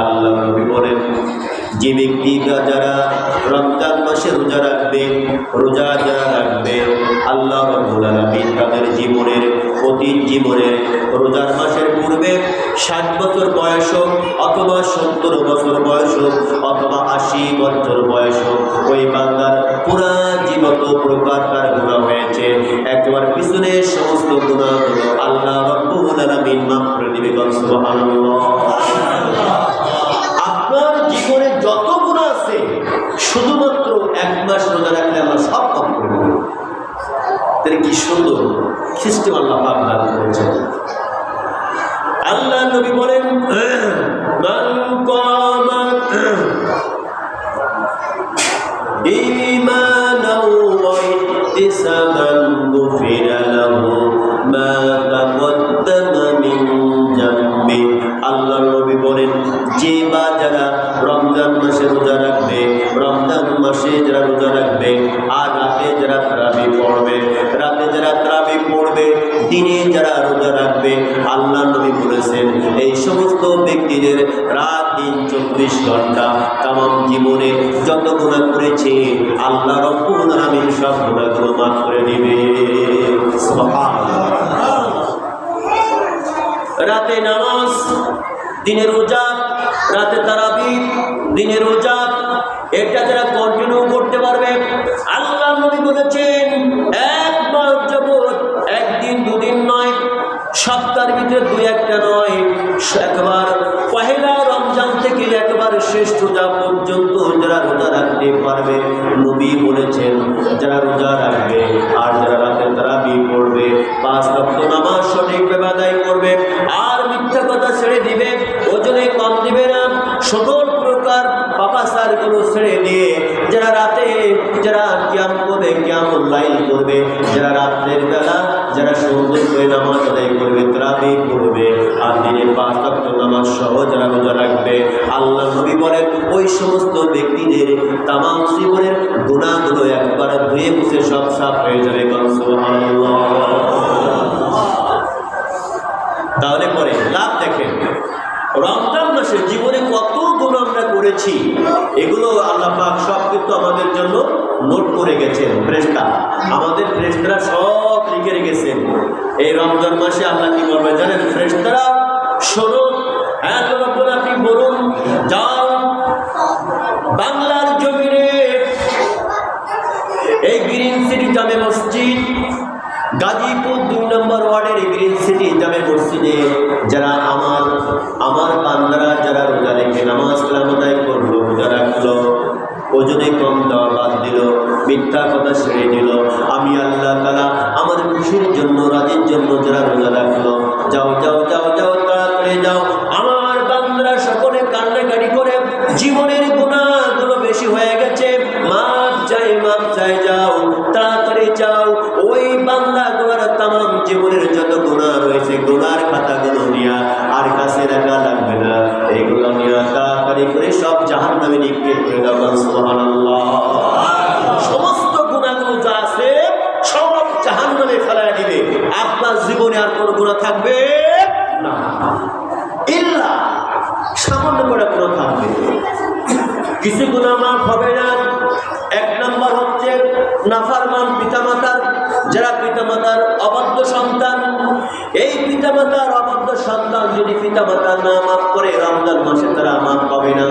আল্লাহ নবী বলেন, যে ব্যক্তি যারা রমজান মাসে রোজা রাখবে, রোজা যারা রাখবে, আল্লাহ রব্বুল আলামিন তাদের জীবনের অতীত জীবনে। রোজার মাসের পূর্বে ষাট বছর বয়স হোক অথবা সত্তর বছর বয়স হোক অথবা আশি বছর বয়স হোক, ওই বান্দার পুরা জীবত প্রকার তার গুণা হয়েছে। একবার পিছনে সমস্ত গুণাগুলো আল্লাহ আপনার জীবনে যত গুণ আছে, শুধুমাত্র এক মাস রোজা রাখলে আমরা সব তাহলে কি সুন্দর? খ্রিস্ট আল্লাহ পাক দান করেছেন। আল্লাহ নবী বলেন দিনে যারা রোজা রাখবে, আল্লাহ নবী বলেছেন, এই সমস্ত ব্যক্তিদের রাত, দিন, চব্বিশ ঘণ্টা তাম জীবনে যত গুণা করেছে, আল্লাহ রব্বুল সব গুণাগুলো মাফ করে দিবে। রাতে নামাজ, দিনে রোজা, রাতে তারাবি দিনে রোজা, এটা যারা কন্টিনিউ করতে পারবে, আল্লাহ নবী বলেছেন সপ্তাহের ভিতরে দুই একটা নয় একবার পহেলা রমজান থেকে একবার শেষ রোজা পর্যন্ত যারা রোজা রাখতে পারবে, নবী বলেছেন, যারা রোজা রাখবে আর যারা রাতে তারাবি পড়বে, পাঁচ রক্ত নামাজ সঠিকভাবে আদায় করবে, আর মিথ্যা কথা ছেড়ে দিবে, ওজনে কম দিবে না, সকল প্রকার পাপাসারগুলো ছেড়ে দিয়ে যারা রাতে, যারা ক্যাম করবে ক্যাম লাইন করবে, যারা রাত্রের বেলা যারা সুন্দর করে নামাজ আদায় করবে তারাবি করবে আর দিনে পাঁচ রক্ত নামাজ সহ যারা রোজা রাখবে, আল্লাহ নবী বলেন, ওই সমস্ত ব্যক্তিদের তামাম জীবনের গুণাগুলো একবার ধুয়ে মুছে সব সাফ হয়ে যাবে। তাহলে পরে লাভ দেখেন, রমজান মাসে জীবনে কত গুণ আমরা করেছি, এগুলো আল্লাহ পাক সব কিন্তু আমাদের জন্য নোট করে গেছেন। ফ্রেস্তা আমাদের ফ্রেস্তারা সব লিখে রেখেছেন এই রমজান মাসে আল্লাহ কি করবে জানেন? ফ্রেস্তারা শোনো হ্যাঁ আপনি বলুন, যাও বাংলার জমিনে এই গ্রিন সিটি জামে মসজিদ, গাজীপুর দুই নম্বর ওয়ার্ডের এই গ্রিন সিটি জামে মসজিদে যারা আমার আমার বান্দারা যারা রোজা রেখে নামাজ কালাম আদায় করল, রোজা রাখল, ওজনে কম দেওয়া বাদ দিল, মিথ্যা কথা ছেড়ে দিল রাজের যারা রোজা রাখল, যাও যাও যাও যাও, তাড়াতাড়ি যাও। আমার বান্দরা সকলে কান্নাকাটি করে জীবনের গুণাগুলো বেশি হয়ে গেছে। মাপ চাই মাপ চাই, যাও, তাড়াতাড়ি যাও। ওই বান্দা গুলার তাম জীবনের যদি পিতামাতার না মাফ করে রমজান মাসে তারা মাফ পাবে না।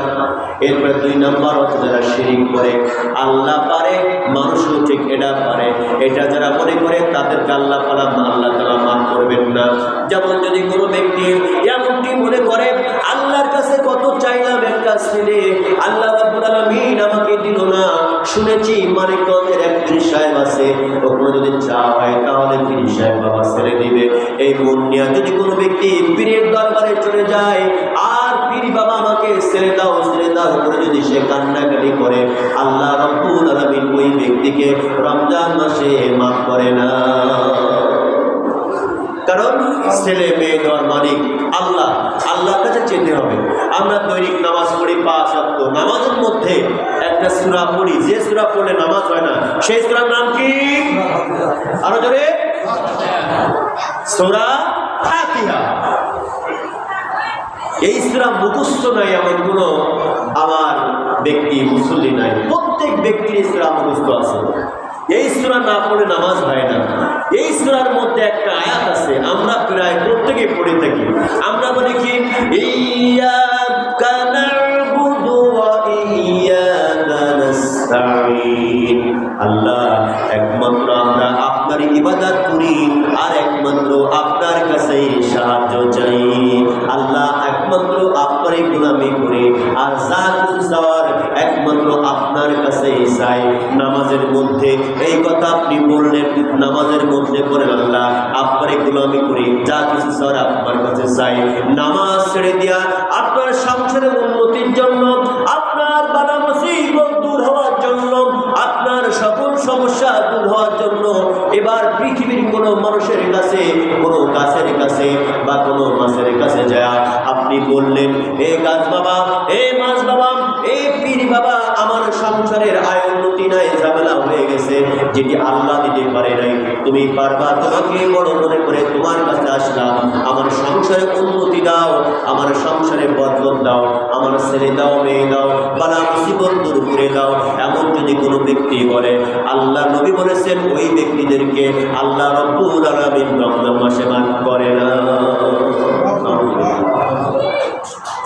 এরপরে দুই নম্বর হচ্ছে যারা শিরিক করে, আল্লাহ পারে, মানুষও ঠিক এটা পারে। এটা যারা মনে করে, তাদেরকে আল্লাহ পালা আল্লাহ তারা মাফ করবেন না। যেমন যদি কোনো ব্যক্তি এমনটি মনে করে সে কান্নাকাটি করে। আল্লাহ রব্বুল আলামিন ওই ব্যক্তিকে রমজান মাসে মাফ করে না। কারণ ছেলে, মেয়ে দেওয়ার মালিক, আল্লাহ, আল্লাহর কাছে যেতে হবে। আমরা দৈনিক নামাজ পড়ি পাঁচ সপ্ত নামাজের মধ্যে একটা সুরা পড়ি। যে সুরা পড়লে নামাজ হয় না, সেই সুরার নাম কি? আরও জোরে। সুরা এই সুরা মুখস্থ নাই এমন কোনো আমার ব্যক্তি মুসল্লি নাই। প্রত্যেক ব্যক্তির সুরা মুখস্থ আছে। এই সুরা না পড়ে নামাজ হয় না। এই সুরার মধ্যে একটা আয়াত আছে, আমরা প্রায় প্রত্যেকে পড়ে থাকি। আমরা বলি কি? ইয়াক্কা চাই নামাজের মধ্যে। এই কথা আপনি বললেন, নামাজের মধ্যে পড়েন আল্লাহ আপনার গোলামি করি। যা কিছু চাওয়ার আপনার কাছে চাই। নামাজ ছেড়ে দিয়া আপনার সংসারের উন্নতির জন্য, আপনার দূর হওয়ার জন্য, আপনার সকল সমস্যা দূর হওয়ার জন্য, এবার পৃথিবীর কোনো মানুষের কাছে, কোনো গাছের কাছে বা কোনো মাছের কাছে যায়। আপনি বললেন এ গাছ বাবা এ যেটি আল্লাহ দিতে পারে নাই তুমি পারবা তোমাকে বড় মনে করে তোমার কাছে আসলাম। আমার সংসারে উন্নতি দাও আমার সংসারে বদলত দাও আমার ছেলে দাও মেয়ে দাও বালা মুসিবত দূর করে দাও। এমন যদি কোনো ব্যক্তি বলে আল্লাহ নবী বলেছেন ওই ব্যক্তিদেরকে আল্লাহ রব্বুল আলামিন রমজান মাসে মাফ করে না।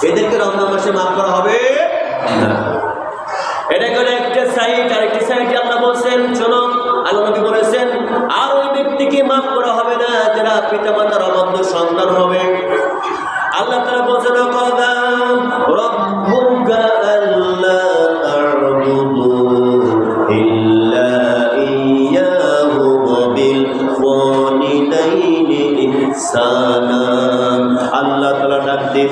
এদেরকে রমজান মাসে মাফ করা হবে? না। এটা করে একটা সাইড আর একটি সাইডে আল্লাহ বলছেন শোনো মাফ করা হবে না যারা পিতা মাতার অবাধ্য সন্তান হবে। আল্লাহ তারা বলছেন কথা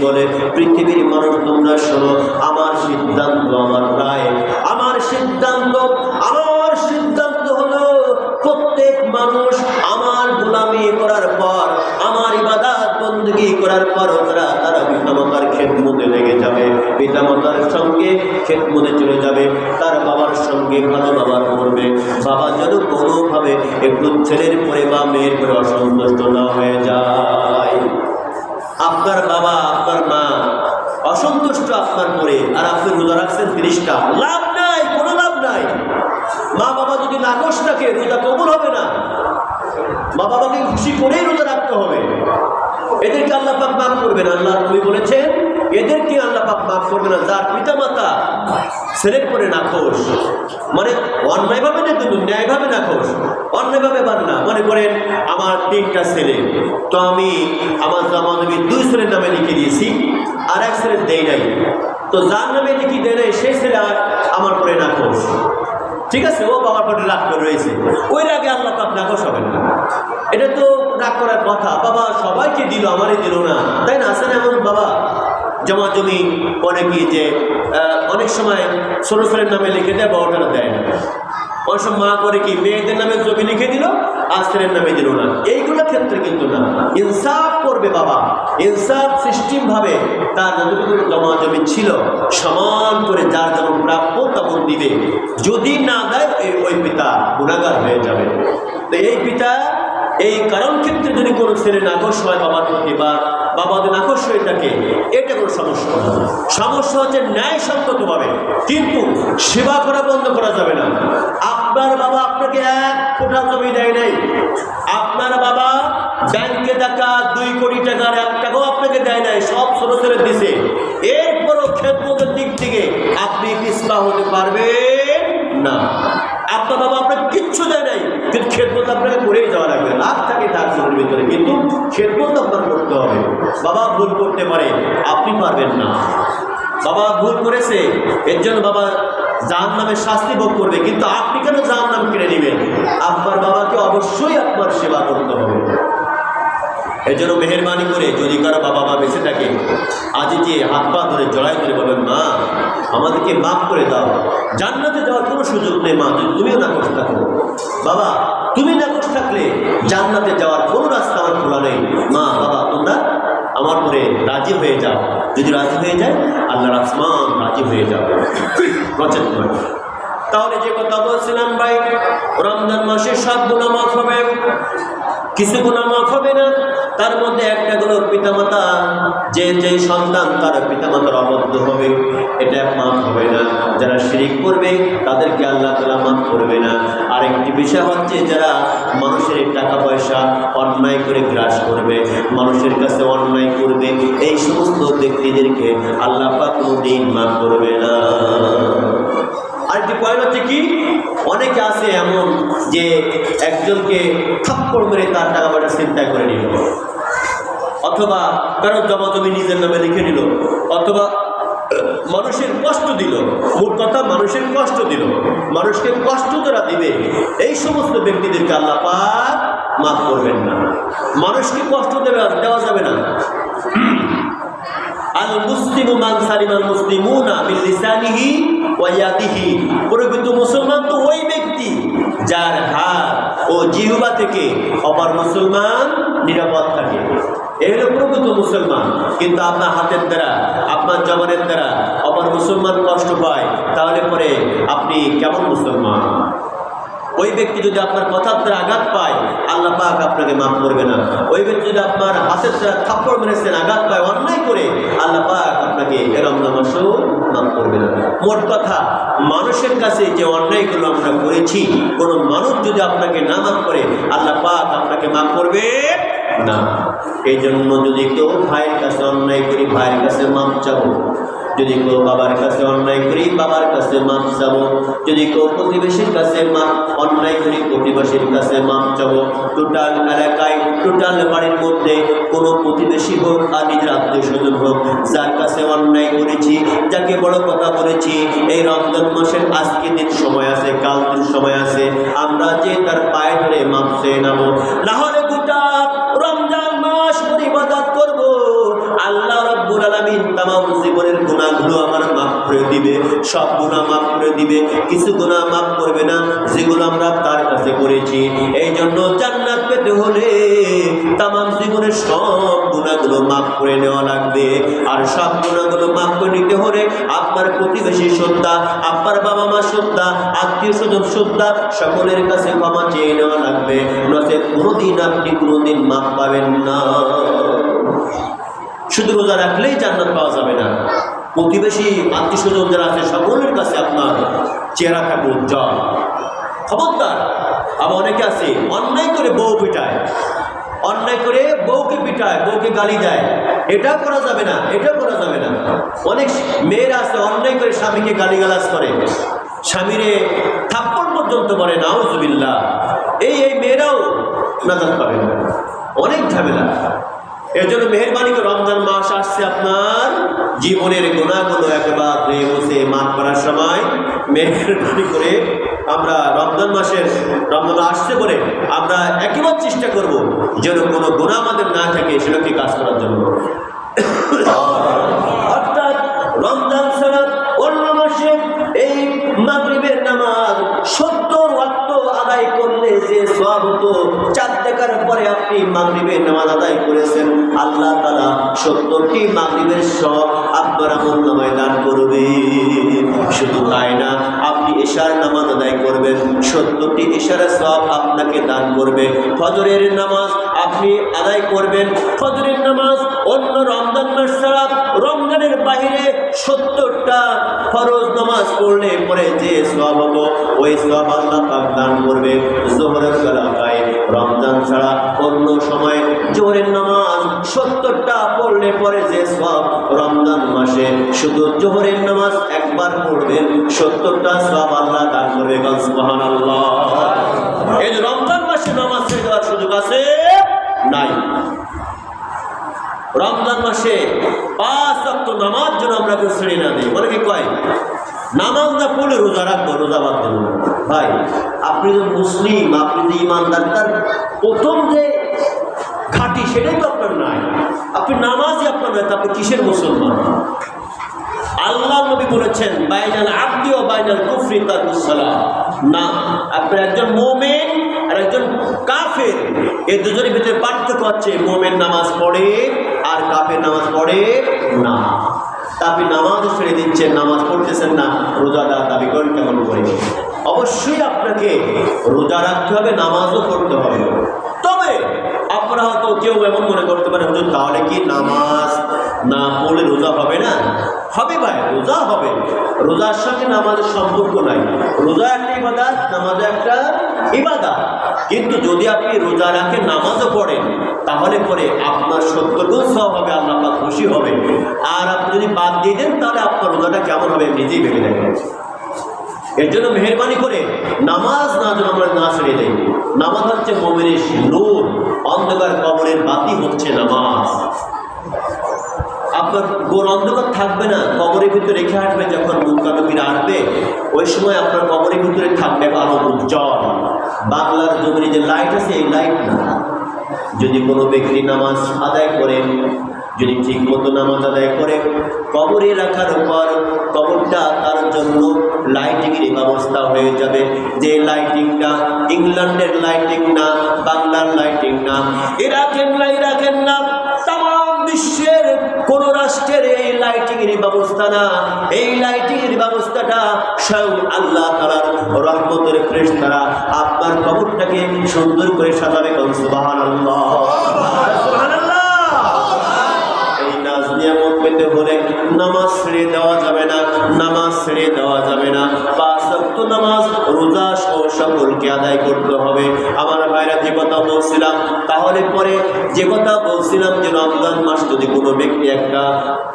বলে, পৃথিবীর মানুষ, তোমরা শোনো, আমার সিদ্ধান্ত আমার রায়, আমার সিদ্ধান্ত আমার খেদমতে চলে যাবে, তার বাবার সঙ্গে ভালো ব্যবহার করবে। বাবা যেন কোনোভাবে একটু ছেলের পরে বা মেয়ের পরে অসন্তুষ্ট না হয়ে যায়। আপনার বাবা, আপনার মা অসন্তুষ্ট আপনার পরে, আর আপনি রোজা রাখছেন তিরিশটা, লাভ নাই, কোনো লাভ নাই। মা বাবা যদি নাকশ থাকে রোজা কবুল হবে না। মা বাবাকে খুশি করেই রোজা রাখতে হবে। এদেরকে আল্লাহ পাক মাফ করবেন। আল্লাহ নবী বলেছেন এদেরকে আল্লাহ পাক মাফ করবে না, যার পিতা মাতা ছেলের পরে নাখোশ। মানে অন্যায়ভাবে না, কিন্তু ন্যায়ভাবে নাখোশ। অন্যায়ভাবে বান না, মনে করেন আমার তিনটা ছেলে। তো আমি আমার জামা নবী দুই ছেলের নামে লিখে দিয়েছি, আর এক ছেলের দেই নাই। তো যার নামে লিখি দেয় নাই, সেই ছেলে আমার পরে নাখোশ। ঠিক আছে, ও বাবার পরে রাগ করে রয়েছে। ওই রাগে আল্লাহ পাক নাকশ হবে না। এটা তো রাগ করার কথা। বাবা সবাইকে দিল, আমারই দিল না। তাই না? আসেন এমন বাবা? জমা জমি পরে কি যে অনেক সময় ছোটো নামে লিখে দেয় বাবাটা দেয় না। অনেক সময় মা করে কি, মেয়েদের নামে জমি লিখে দিল আর নামে দিল না। এইগুলো ক্ষেত্রে কিন্তু না। ইনসাফ করবে বাবা। ইনসাফ সিস্টেমভাবে তার যতটুকু জমা জমি ছিল, সমান করে যার যেমন প্রাপ্য তেমন দিবে। যদি না দেয় ওই পিতা গুণাগার হয়ে যাবে। তো এই পিতা এই কারণ ক্ষেত্রে যদি কোনো ছেলে নাকশ হয় বাবার প্রতি বা বাবাদের নাকশ হয়ে থাকে, এটা কোনো সমস্যা সমস্যা হচ্ছে ন্যায়সঙ্গতভাবে কিন্তু সেবা করা বন্ধ করা যাবে না। আপনার বাবা আপনাকে এক ফোঁটা জমি দেয় নাই। আপনার বাবা ব্যাংকে টাকা, দুই কোটি টাকার এক টাকাও আপনাকে দেয় নাই, সব ছোট দিছে। এরপরও খেদমতের দিক থেকে আপনি পিছপা হতে পারবেন না। আপনার বাবা খেদমত আপনাকে করেই যাওয়া লাগবে। লাভ থাকে তার জীবনের ভিতরে। কিন্তু খেদমত আপনার করতে হবে। বাবা ভুল করতে পারে, আপনি পারবেন না। বাবা ভুল করেছে, এর জন্য বাবা যার নামে শাস্তি ভোগ করবে। কিন্তু আপনি কেন যার নাম কিনে নেবেন? আপনার বাবাকে অবশ্যই আপনার সেবা করতে হবে। এর জন্য মেহরবানি করে যদি কারও বাবা মা বেঁচে থাকে, আজ যে হাত পা ধরে জড়াই ধরে বলেন, মা, আমাদেরকে মাফ করে দাও। জান্নাতে যাওয়ার কোনো সুযোগ নেই, মা, যদি তুমিও না করতে থাকো। বাবা তুমি না খুশি থাকলে জান্নাতে যাওয়ার কোনো রাস্তা আমার খোলা নেই। মা, বাবা, তোমরা আমার পরে রাজি হয়ে যাও। যদি রাজি হয়ে যায়, আল্লাহর আসমান রাজি হয়ে যাবে। রচেন তাহলে যে কথা বলছিলাম ভাই, রমজান মাসে সাত গুণা মাফ হবে। কিছু গুণা মাফ হবে না। তার মধ্যে একটা গুলো পিতামাতা, যে যে সন্তান তার পিতামাতার অবদ্ধ হবে, এটা মাফ হবে না। যারা শিরিক করবে, তাদেরকে আল্লাহ তালা মাফ করবে না। আরেকটি বিষয় হচ্ছে, যারা মানুষের টাকা পয়সা অন্যায় করে গ্রাস করবে, মানুষের কাছে অন্যায় করবে, এই সমস্ত ব্যক্তিদেরকে আল্লাহ পাক কোনোদিন মাফ করবে না। আরেকটি পয়েন্ট হচ্ছে কি? অনেকে আছে এমন যে একজনকে থাপ্পড় মেরে তার টাকা পয়সা চিন্তা করে নিল। অথবা কারও জমা জমি নিজের নামে লিখে নিল। অথবা মানুষের কষ্ট দিল। মোট কথা মানুষের কষ্ট দিল। মানুষকে কষ্ট যারা দিবে। এই সমস্ত ব্যক্তিদেরকে আল্লাহ পাক মাফ করবেন না। মানুষকে কষ্ট দেবে দেওয়া যাবে না। আল মুসলিম মান সালিমাল মুসলিমুনা মিন লিসানিহি প্রকৃত মুসলমান তো ওই ব্যক্তি যার হাত ও জিহ্বা থেকে অপর মুসলমান নিরাপদ থাকে। এই হলো প্রকৃত মুসলমান। কিন্তু আপনার হাতের দ্বারা, আপনার জবানের দ্বারা অপর মুসলমান কষ্ট পায়, তাহলে পরে আপনি কেমন মুসলমান? ওই ব্যক্তি যদি আপনার কথার দ্বারা আঘাত পায়, আল্লাহ পাক আপনাকে মাফ করবে না। ওই ব্যক্তি যদি আপনার হাতের দ্বারা থাপ্পড় মেরেছেন, আঘাত পায়, অন্যায় করে, আল্লাহ পাক আপনাকে এরম নামাসও মাফ করবে না। মোট কথা, মানুষের কাছে যে অন্যায়গুলো আমরা করেছি, কোনো মানুষ যদি আপনাকে না মাফ করে, আল্লাহ পাক আপনাকে মাফ করবে না। এই জন্য যদি কেউ ভাইয়ের কাছে অন্যায় করি, ভাইয়ের কাছে মাপ চাবো। যদি কেউ বাবার কাছে অন্যায় করি, বাবার কাছে মাপ চাবো। যদি কেউ প্রতিবেশীর কাছে মাপ, অন্যায় করি, প্রতিবেশীর কাছে মাপ চাবো। টোটাল এলাকায়, টোটাল বাড়ির মধ্যে কোনো প্রতিবেশী হোক আর নিজের আত্মীয় স্বজন হোক, যার কাছে অন্যায় করেছি, যাকে বড় কথা বলেছি, এই রমজান মাসের আজকে দিন সময় আছে, কাল দিন সময় আছে, আমরা যে তার পায়ে ধরে মাপ চেয়ে নেব। নাহলে গোটা আলামিন তামাম জীবনের গুনাহগুলো আমার মাফ করে দিবে, সব গুনাহ মাফ করে দিবে, কিছু গুনাহ মাফ করবে না, যেগুলো আমরা তার কাছে করেছি। এই জন্য জান্নাত পেতে হলে তামাম জীবনের সব গুনাহগুলো মাফ করে নেওয়া লাগবে। আর সব গুনাহগুলো মাফ করে নিতে হলে আপনার প্রতিবেশী শ্রদ্ধা আপনার বাবা মা শ্রদ্ধা আত্মীয় স্বজন শ্রদ্ধা সকলের কাছে ক্ষমা চেয়ে নেওয়া লাগবে। নচেত কোনোদিন আপনি কোনোদিন মাফ পাবেন না। শুধু রোজা রাখলেই জান্নাত পাওয়া যাবে না। প্রতিবেশী আত্মীয় যারা আছে, সকলের কাছে আপনার চেহারা থাকবে উজ্জ্বল। খবরদার, আবার অনেকে আছে, অন্যায় করে বউ পিটায়। অন্যায় করে বউকে পিটায়, বউকে গালি দেয়। এটা করা যাবে না, এটা করা যাবে না। অনেক মেয়েরা আছে, অন্যায় করে স্বামীকে গালিগালাজ করে। স্বামীরে থাপ্পড় পর্যন্ত করে নাউজুবিল্লাহ। এই এই মেয়েরাও নাজাত পাবে না। অনেক ঝামেলা। এর জন্য মেহরবানি করে রমজান মাস আসছে আপনার জীবনের গোনাগুলো একেবারে বসে মাফ করার সময় মেহরবানি করে আমরা রমজান মাসের রমজান আসছে করে আমরা একেবারে চেষ্টা করব যেন কোনো গোনা আমাদের না থাকে সেটাকে কাজ করার জন্য। সত্তরটি মাগরীবের সব আপনার আমল নামায় দান করবে। শুধু তাই না, আপনি এশার নামাজ আদায় করবেন, সত্তরটি এশারা সব আপনাকে দান করবে। ফজরের নামাজ আপনি আদায় করবেন, ফজরের নামাজ অন্য রমজান মাস ছাড়া রমজানের বাহিরে সত্তরটা ফরজ নামাজ পড়লে পরে যে সব হব ওই সব আল্লাহ দান করবে। জোহরের বেলাকায় রমজান ছাড়া অন্য সময় জোহরের নামাজ সত্তরটা পড়লে পরে যে সব রমজান মাসে শুধু জোহরের নামাজ একবার পড়বেন, সত্তরটা সব আল্লাহ দান করবে। সুবহান আল্লাহ রমজান মাসে পাঁচ অক্ট নামাজ যেন আমরা কেউ ছেড়ে না দিই। বলে কি কয়? নামাজ না পড়লে রোজা রাখব, রোজা বাদ দেবো ভাই, আপনি যে মুসলিম, আপনি যে ইমানদার, তার প্রথম যে ঘাটি সেটাই তো আপনার নাই। আপনি নামাজই আপনার নয় আপনি কিসের মুসলমান? আল্লাহ নবী বলেছেন, বাইনাল আব্দি ও বাইনাল কুফরি তারকুসালাম না আপনি একজন মোমেন আর একজন কাফের এই দুজনের ভিতরে পার্থক্য হচ্ছে, মোমেন নামাজ পড়ে কাফের নামাজ পড়ে না। তা আপনি নামাজও ছেড়ে দিচ্ছেন, নামাজ পড়তেছেন না। রোজাদার দাবি করেন কেমন করে? অবশ্যই আপনাকে রোজা রাখতে হবে, নামাজও পড়তে হবে। তবে আপনারা হয়তো কেউ এমন মনে করতে পারে হুজুর, তাহলে কি নামাজ না পড়লে রোজা হবে না? হবে ভাই, রোজা হবে। রোজার সাথে নামাজের সম্পর্ক নাই। রোজা একটা ইবাদাত, নামাজ একটা ইবাদাত। কিন্তু যদি আপনি রোজা রাখে নামাজও পড়েন, তাহলে পরে আপনার সত্যটুকু সব হবে, আল্লাহ পাক খুশি হবে। আর আপনি যদি বাদ দিয়ে দেন, তাহলে আপনার রোজাটা কেমন হবে, নিজেই ভেবে দেখেন। এর জন্য মেহরবানি করে নামাজ না যেন আমরা না ছেড়ে দেই নামাজ হচ্ছে মোমেনের নূর অন্ধকার কবরের বাতি হচ্ছে নামাজ। আপনার গোর অন্ধকার থাকবে না, কবরের ভিতরে রেখে আসবে যখন মুখানবীরা আসবে, ওই সময় আপনার কবরের ভিতরে থাকবে আলো উজ্জ্বল বাংলার জমিনে যে লাইট আছে, এই লাইট না। যদি কোনো ব্যক্তি নামাজ আদায় করেন যদি ঠিক মতো নামাজ আদায় করে, কবরে রাখার পর কবরটা তার জন্য লাইটিংয়ের ব্যবস্থা হয়ে যাবে। যে লাইটিংটা ইংল্যান্ডের লাইটিং না, বাংলার লাইটিং না ইরাকের না ইরাকের না বিশ্বের কোন রাষ্ট্রের এই লাইটিংয়ের ব্যবস্থা না। এই লাইটিংয়ের ব্যবস্থাটা স্বয়ং আল্লাহ তালার রহমতের ফ্রেশ তারা আপনার কবরটাকে সুন্দর করে সাজাবে সুবাহান এই পেতে হলে নামাজ ছেড়ে দেওয়া যাবে না, নামাজ ছেড়ে দেওয়া যাবে না। পাঁচ নামাজ, রোজা সহ সকলকে আদায় করতে হবে। আমার ভাইরা, যে কথা বলছিলাম, তাহলে পরে যে কথা বলছিলাম যে রমজান মাস যদি কোনো ব্যক্তি একটা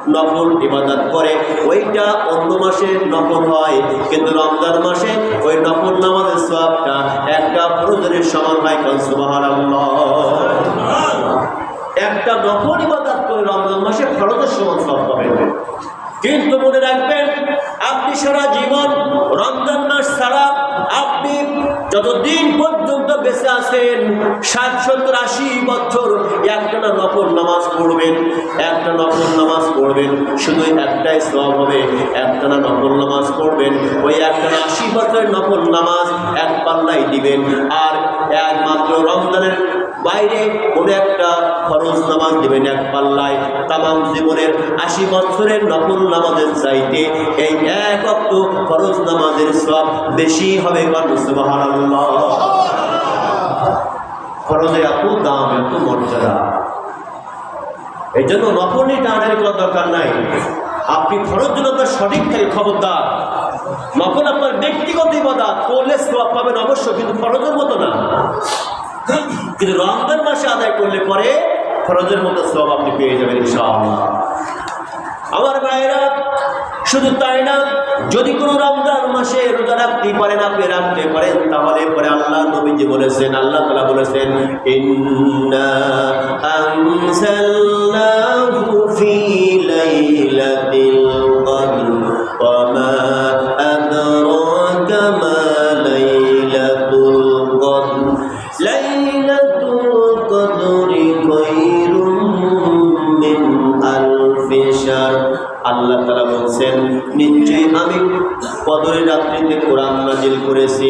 নফল ইবাদত করে, ওইটা অন্য মাসে নফল হয়। কিন্তু রমজান মাসে ওই নফল নামাজের সবটা একটা ফরজের সমান হয় একটা নফল ইবাদত করে রমজান মাসে ফরজের সমান সব পাবেন কিন্তু মনে রাখবেন, আপনি সারা জীবন রমজান মাস ছাড়া আপনি যতদিন পর্যন্ত বেঁচে আছেন ষাট সত্তর আশি বছর একটা নফল নামাজ পড়বেন, একটা নফল নামাজ পড়বেন, শুধু একটাই সব হবে একটা না নফল নামাজ পড়বেন, ওই একটা না আশি বছরের নফল নামাজ এক পাল্লাই দিবেন, আর একমাত্র রমজানের বাইরে কোনো একটা ফরজ নামাজ দিবেন এক পাল্লায় তামাম জীবনের আশি বছরের নফল নামাজের চাইতে এই এক অক্ত ফরজ নামাজের সব বেশি হবে ফরজে এত দাম, এত মর্যাদা। এই জন্য নফলি টানাটানি করার দরকার নাই। আপনি ফরজ জন্য আপনার সঠিক থাকে খবরদার। নফল আপনার ব্যক্তিগত ইবাদত, করলে সব পাবেন অবশ্য, কিন্তু ফরজের মতো না। কিন্তু রমজান মাসে আদায় করলে পরে ফরজের মতো সব আপনি পেয়ে যাবেন ইনশাআল্লাহ। আমার ভাইয়েরা, শুধু তাই না, যদি কোনো রমজান মাসে রোজা রাখতে পারেন, আপনি রাখতে পারেন, তাহলে পরে আল্লাহ নবীজি বলেছেন, আল্লাহ তালা বলেছেন, ইন্না কদরের রাত্রিতে কোরআন নাজিল করেছি।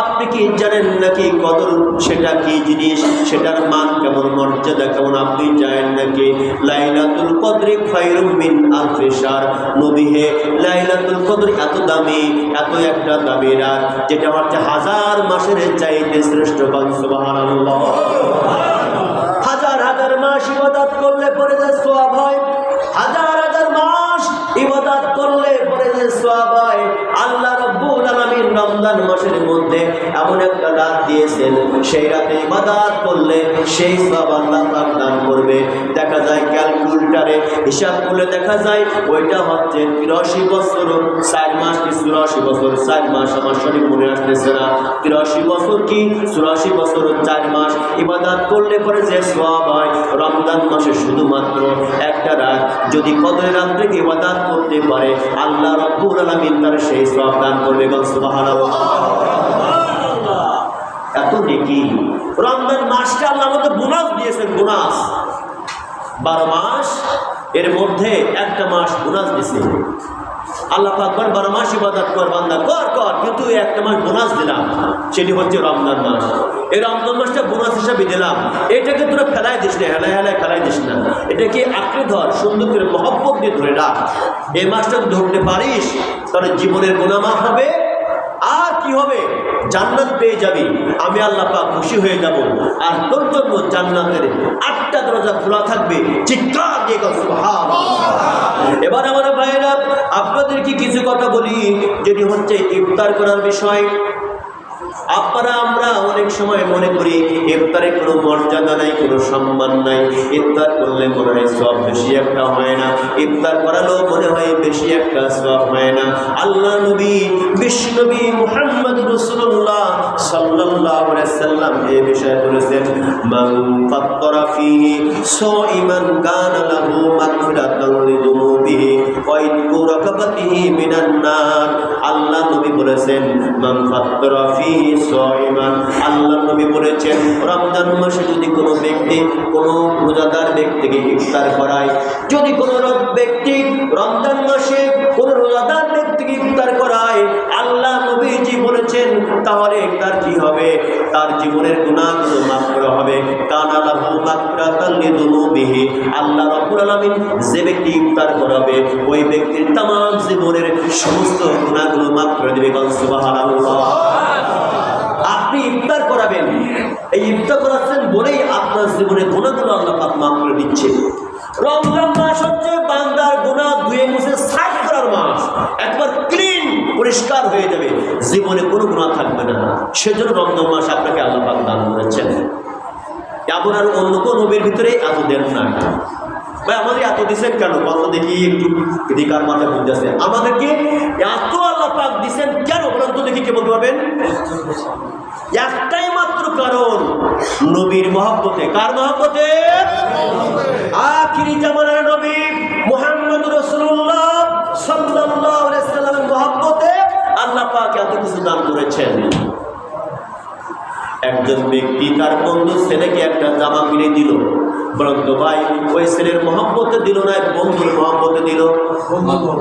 আপনি কি জানেন নাকি কদর সেটা কি জিনিস? সেটার মান কেমন, মর্যাদা কেমন আপনি জানেন নাকি? লাইলাতুল কদরে খায়রুম মিন আলফি নবী হে, লাইলাতুল কদর এত দামি, এত একটা দামি রাত, যেটা হচ্ছে হাজার মাসের চাইতে শ্রেষ্ঠ সুবহানাল্লাহ। হাজার হাজার মাস ইবাদত করলে পরে যে সোয়াব হয়। হাজার রমজান মাসের মধ্যে এমন একটা রাত দিয়েছেন, সেই রাতে ইবাদাত করলে সেই সব আল্লাহ দান করবে। দেখা যায় ক্যালকুলেটারে হিসাব করলে দেখা যায় ওইটা হচ্ছে তিরাশি বছর, চার মাস কি চুরাশি বছর? চার মাস, আমার সঠিক মনে আসতেছে না। তিরাশি বছর কি? চুরাশি বছর, চার মাস। ইবাদাত করলে পরে যে সব হয়, রমজান মাসে শুধুমাত্র একটা রাত। যদি কদরের রাত্রে ইবাদাত করতে পারে, আল্লাহ রব্বুল আলামিন তার সেই সব দান করবে। গো সুবহানাল্লাহ। এত নেকি। রমজান মাসটা আল্লাহ আমাদের বোনাস দিয়েছেন, বোনাস। বারো মাস, এর মধ্যে একটা মাস বোনাস দিয়েছে আল্লাহ পাকবার বারো মাস ইবাদত কর, বান্দা, কর কর, কিন্তু একটা মাস বোনাস দিলাম। সেটি হচ্ছে রমজান মাস। এই রমজান মাসটা বোনাস হিসাবে দিলাম। এটাকে তোরা ফেলাই দিস না, হেলায় হেলায় ফেলাই দিস না। এটাকে আঁকড়ে ধর, সুন্দর করে মহব্বত দিয়ে ধরে রাখ। এই মাসটা ধরতে পারিস, তাহলে জীবনের গুণামাফ হবে। কি হবে? জান্নাত পেয়ে যাবি। আমি আল্লাহ পাক খুশি হয়ে যাব। আর তোর জন্য জান্নাতের আটটা দরজা খোলা থাকবে। চিৎকার দিয়ে। এবার আমার ভাইরা আপনাদেরকে কিছু কথা বলি? যেটি হচ্ছে ইফতার করার বিষয়। আপনারা, আমরা অনেক সময় মনে করি, ইফতারে কোনো মর্যাদা নাই, কোনো সম্মান নাই। ইফতার করলে মনে হয় সব বেশি একটা হয় না। ইফতার করালেও মনে হয় বেশি একটা সব হয় না। আল্লাহ নবী বিষ্ণবী মোহাম্মদ রসুল্লাহ নবী নবী রমজান মাসে যদি কোনো ব্যক্তি কোনো রোজাদার ব্যক্তিকে ইফতার করায়, যদি কোনো ব্যক্তি রমজান মাসে কোনো রোজাদার ব্যক্তিকে ইফতার করায়, আল্লাহ বলেছেন তাহলে তার কি হবে? তার জীবনের গুণাগুলো মাফ করা হবে। আল্লাহ আলমিন যে ব্যক্তি ইফতার করাবে, ওই ব্যক্তির তাম জীবনের সমস্ত গুণাগুলো দেবে। আপনি ইফতার করাবেন। এই ইফতার করাচ্ছেন বলেই আপনার জীবনে গুণাগুলো আল্লাহ পাক দিচ্ছে রমজান মাস হচ্ছে বান্দার গুণা ধুয়ে মুছে সাফ করার মাস। একবার ক্লিন পরিষ্কার হয়ে যাবে। জীবনে কোনো গুণা থাকবে না। সেজন্য রমজান মাস আপনাকে আল্লাহ দান করেছেন। আর অন্য কোনো নবীর ভিতরে এত দেন নাই। ভাই, আমাদের এত দিচ্ছেন কেন? কত দেখি একটু দিকার মাথায় বুঝতেছে আমাদেরকে এত আল্লাহ পাক দিচ্ছেন কেন বলেন দেখি কে বলতে পারবেন? একটাই মাত্র কারণ, নবীর মহাব্বতে। কার মহাব্বতে? আখিরি জামানার নবী মুহাম্মদ রসুল্লাহ আলাইহি সাল্লামের মহাব্বতে আল্লাহ পাক এত কিছু দান করেছেন। একজন ব্যক্তি তার বন্ধু ছেলেকে একটা জামা কিনে দিল। বরং তো ভাই ওই ছেলের মহব্বতে দিল না, এক বন্ধুর মহব্বতে দিল।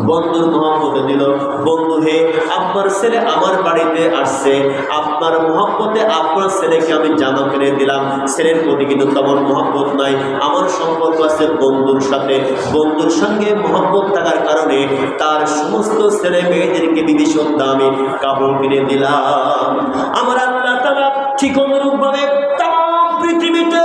বন্ধুর মহব্বতে দিল। বন্ধু হে, আপনার ছেলে আমার বাড়িতে আসছে। আপনার মহব্বতে আপনার ছেলেকে আমি জামা কিনে দিলাম। ছেলের প্রতি কিন্তু তেমন মহব্বত নাই। আমার সম্পর্ক আছে বন্ধুর সাথে। বন্ধুর সঙ্গে মহব্বত থাকার কারণে তার সমস্ত ছেলে মেয়েদেরকে বিদেশত দামে কাপড় কিনে দিলাম। আমার ঠিক অনুরূপভাবে তাম পৃথিবীতে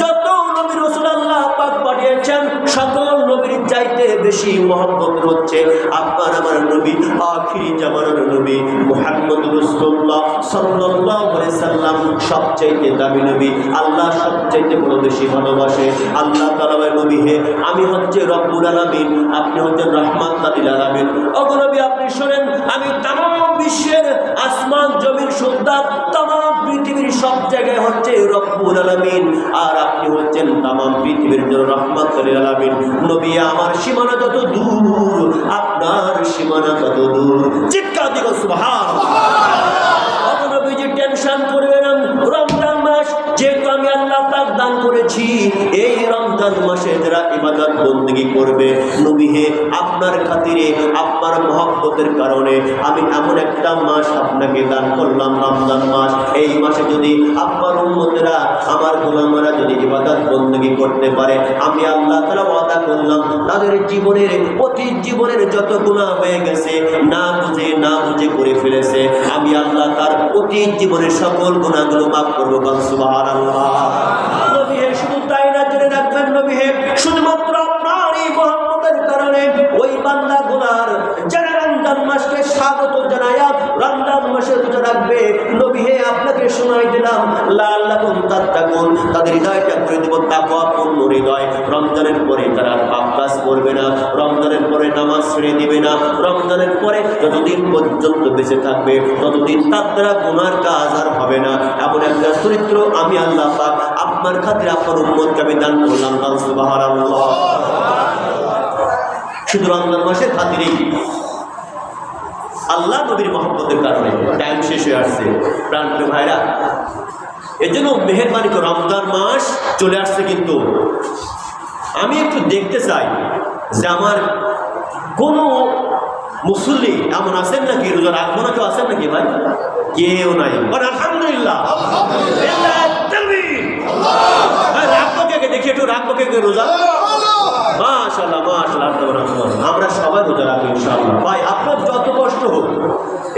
যত নবী রসুল আল্লাহ পাক পাঠিয়েছেন, সকল নবীর চাইতে বেশি মহব্বত হচ্ছে আপনার আমার নবী, আখিরি জামানার নবী, মুহাম্মদ রসুল্লাহ সাল্লাম সবচাইতে দামি নবী। আল্লাহ সবচাইতে বড় বেশি ভালোবাসে। আল্লাহ তাআলা নবী হে, আমি হচ্ছে রব্বুল আলামিন, আপনি হচ্ছেন রহমান তালিল আলামিন। ওগো নবী, আপনি শোনেন, আমি তামাম বিশ্বের আসমান জমির সুলতান তামাম পৃথিবীর সব জায়গায় হচ্ছে রব্বুল আলামিন। আর আপনি হচ্ছেন তামাম পৃথিবীর জন্য রহমত আলামিন। নবী, আমার সীমানা যত দূর, আপনার সীমানা তত দূর। চিৎকার দিল করেছি, এই রমজান মাসে যারা ইবাদত বন্দেগী করবে, নবী আপনার খাতিরে, আপনার মহব্বতের কারণে আমি এমন একটা মাস আপনাকে দান করলাম রমজান মাস। এই মাসে যদি আপনার উন্মতেরা আমার গোলামারা যদি ইবাদত বন্দেগী করতে পারে, আমি আল্লাহ তারা ওয়াদা করলাম, তাদের জীবনের অতীত জীবনের যত গুণা হয়ে গেছে, না বুঝে না বুঝে করে ফেলেছে, আমি আল্লাহ তার অতীত জীবনের সকল গুণাগুলো মাফ করব সুবহানাল্লাহ। নবী রাখবে নবী, হে, আপনাকে শোনাই দিলাম। লাল লাগুন তাত্তাকুন। তাদের হৃদয়টা করে দেব তাকওয়া পূর্ণ হৃদয়। রমজানের পরে তারা পাপ কাজ করবে না। রমজানের পরে নামাজ ছেড়ে দিবে না। রমজানের পরে যতদিন পর্যন্ত বেঁচে থাকবে, ততদিন তার দ্বারা গুনার কাজ আর হবে না। এমন একটা চরিত্র আমি আল্লাহ পাক আপনার খাতিরে আপনার উম্মতকে আমি দান করলাম। শুধু রমজান মাসের খাতিরেই। আল্লাহ নবীর মহব্বতের কারণে টাইম শেষ হয়ে আসছে। প্রাণপ্রিয় ভাইরা এর জন্য মেহরবানি করে রমজান মাস চলে আসছে কিন্তু আমি একটু দেখতে চাই যে আমার কোনো মুসল্লি এমন আছেন নাকি? রোজা রাখব না কেউ আছেন নাকি ভাই? কেউ নাই। আলহামদুলিল্লাহ। রাখব কে? দেখি, একটু রাখব কে রোজা। মাশাল্লাহ মাশাল্লাহ আমরা সবাই রোজা রাখব ইনশাআল্লাহ। ভাই, আপনার যত কষ্ট হোক,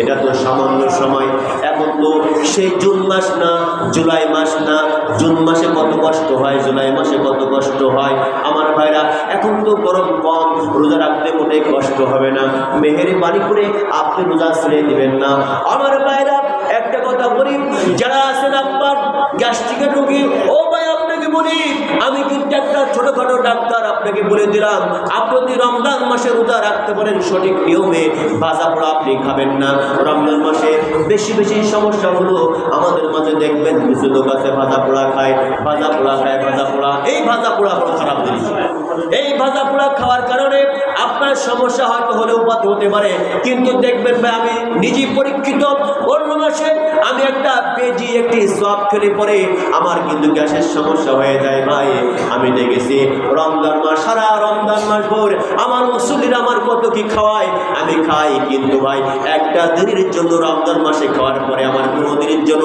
এটা তো সামান্য সময়। এখন তো সেই জুন মাস না, জুলাই মাস না, জুন মাসে কত কষ্ট হয়, জুলাই মাসে কত কষ্ট হয়। আমার ভাইরা, এখন তো গরম কম, রোজা রাখতে মোটেই কষ্ট হবে না। মেহেরি বাড়ি করে আপনি রোজা ছেড়ে দিবেন না। আমার ভাইরা, একটা কথা বলি, যারা আছেন আপনার গ্যাস্ট্রিকের রোগী ও বলি, আমি কিন্তু একটা ছোটখাটো ডাক্তার আপনাকে বলে দিলাম। আপনি যদি রমজান মাসে রোজা রাখতে পারেন সঠিক নিয়মে ভাজা পোড়া আপনি খাবেন না। রমজান মাসে বেশি বেশি সমস্যা হলো আমাদের মাঝে দেখবেন কিছু লোক আছে ভাজা পোড়া খায় ভাজা পোড়া খায় ভাজা পোড়া এই ভাজা পোড়া বড় খারাপ জিনিস এই ভাজা পোড়া খাওয়ার কারণে আপনার সমস্যা হয়তো হলেও পাতে হতে পারে। কিন্তু দেখবেন ভাই, আমি নিজে পরীক্ষিত। অন্য মাসে আমি একটা পেজি একটি সব খেলে পরে আমার কিন্তু গ্যাসের সমস্যা হয়ে যায় ভাই। আমি দেখেছি রমজান মাস, সারা রমজান মাস ভোর আমার মুসলির আমার কত কি খাওয়ায়? আমি খাই কিন্তু ভাই, একটা দিনের জন্য রমজান মাসে খাওয়ার পরে আমার কোনো দিনের জন্য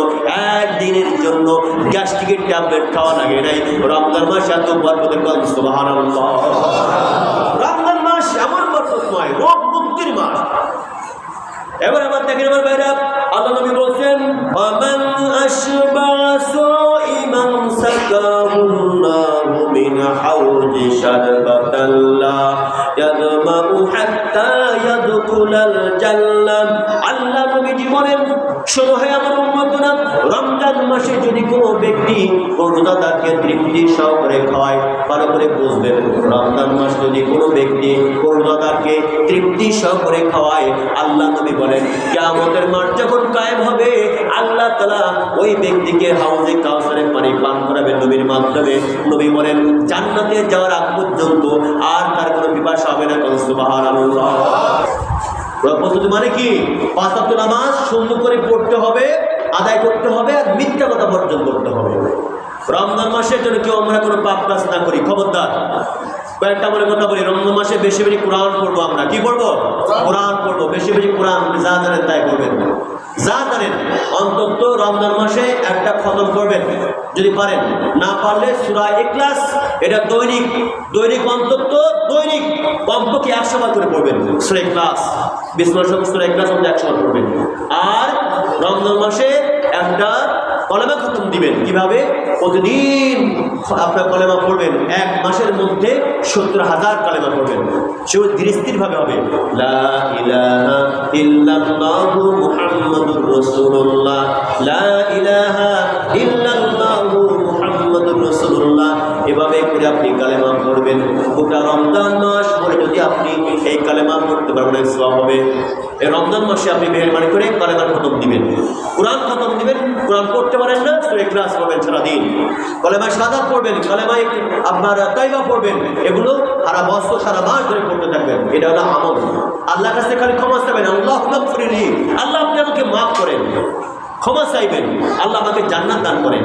একদিনের জন্য গ্যাস্ট্রিকের ট্যাবলেট খাওয়া লাগে নাই। রমজান মাস এত বরকতের কথা, সুবহানাল্লাহ রমজান মাস এমন বরকতময় রোগ মুক্তির মাস এবার আমার দেখেন আমার ভাইরা আল্লাহ নবী বলছেন আমান আশবা সাইমান সাকাহুল্লাহু মিন হাউজি শারবাতাল লা ইয়াদমাউ হাত্তা ইয়াদখুলাল জান্নাহ আল্লাহ নবী বলেন শোনো হে আমার উম্মতরা রমজান মাসে যদি কোনো ব্যক্তি করুণাদারকে তৃপ্তি সহকারে খাওয়ায় ভালো করে বুঝবেন, রমজান মাস যদি কোনো ব্যক্তি করুণাদারকে তৃপ্তি সহকারে খাওয়ায়, আল্লাহ নবী বলেন, কেয়ামতের মাঠ যখন কায়েম হবে, আল্লাহ তালা ওই ব্যক্তিকে হাউজে কাউসারে পানি পান করাবে নবীর মাধ্যমে। নবী বলেন, জান্নাতে যাওয়ার আগ পর্যন্ত আর তার কোনো পিপাসা হবে না কোন সুবাহান পদ্ধতি মানে কি? পাঁচ ওয়াক্ত নামাজ সুন্দর করে পড়তে হবে, আদায় করতে হবে আর মিথ্যা কথা বর্জন করতে হবে। রমজান মাসের জন্য কেউ আমরা কোনো পাপ কাজ না করি। খবরদার। কয়েকটা বলে কথা বলি, রমজান মাসে বেশি বেশি কোরআন পড়ব আমরা। কি পড়ব? কোরআন পড়ব। বেশি বেশি কোরআন যা জানেন তাই করবেন যা জানেন, অন্তত রমজান মাসে একটা খতম করবেন। যদি পারেন, না পারলে সুরা ক্লাস এটা দৈনিক দৈনিক অন্তত দৈনিক কমপক্ষে একশো বার করে পড়বেন। সুরা ক্লাস বিশ মাস সুরা ক্লাস অন্তত একশো বার পড়বেন। আর রমজান মাসে একটা কলেমা খতম দিবেন। কীভাবে? প্রতিদিন আপনার কলেমা পড়বেন। এক মাসের মধ্যে সত্তর হাজার কলেমা পড়বেন। সেও ধীরে স্থিরভাবে হবে মুহাম্মাদুর রাসূলুল্লাহ। করে আপনি কালেমা পড়বেন। গোটা রমজান মাস পরে যদি আপনি এই কালেমা পড়তে পারবেন সব হবে। এই রমজান মাসে আপনি মেহরবানি করে কালেমার খতম দিবেন। কোরআন খতম দিবেন, কোরআন পড়তে পারেন না তো ক্লাস করবেন সারাদিন। কলেমায় সাদা পড়বেন, কলেমায় আপনার তাইবা পড়বেন। এগুলো সারা বছর, সারা মাস ধরে পড়তে থাকবেন। এটা হলো আমল। আল্লাহর কাছে খালি ক্ষমা চাইবেন। আল্লাহ আল্লাহ আপনি আমাকে মাফ করেন। ক্ষমা চাইবেন। আল্লাহ আমাকে জান্নাত দান করেন।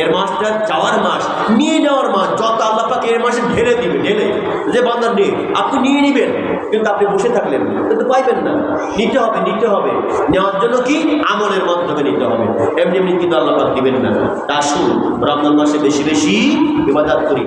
এর মাসটা যাওয়ার মাস, নিয়ে নেওয়ার মাস, যত আল্লাহ পাকে এর মাসে ঢেলে দিবে ঢেলে। যে বান্দার নেই আপনি নিয়ে নেবেন, কিন্তু আপনি বসে থাকলেন কিন্তু পাইবেন না। নিতে হবে নিতে হবে। নেওয়ার জন্য কি? আমলের মাধ্যমে নিতে হবে। এমনি এমনি কিন্তু আল্লাহ পাক দিবেন না। তা আসুন, রমজান মাসে বেশি বেশি ইবাদত করি।